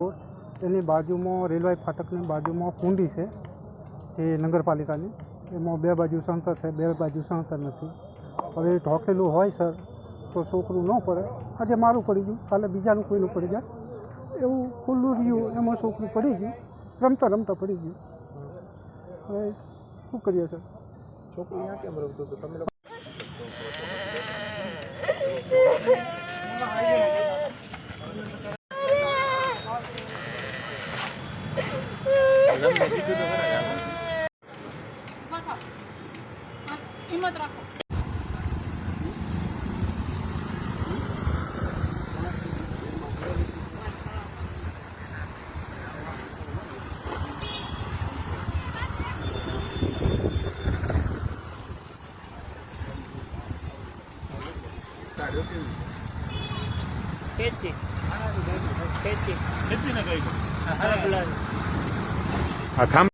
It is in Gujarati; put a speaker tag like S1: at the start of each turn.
S1: એની બાજુમાં રેલવે ફાટકની બાજુમાં કુંડી છે જે નગરપાલિકાની. એમાં બે બાજુ સંતર છે બે બાજુ સંતર નથી. હવે ઢોકેલું હોય સર તો છોકરું ન પડે. આજે મારું પડી ગયું કાલે બીજાનું કોઈનું પડી જાય. એવું ખુલ્લું રહ્યું એમાં છોકરું પડી ગયું રમતા રમતા પડી ગયું. હવે શું કરીએ સર?
S2: છોકરું અહીંયા કેમ રમતું હતું? તમે લોકો
S3: બતાવો હા, હિંમત રાખો
S4: આ I come.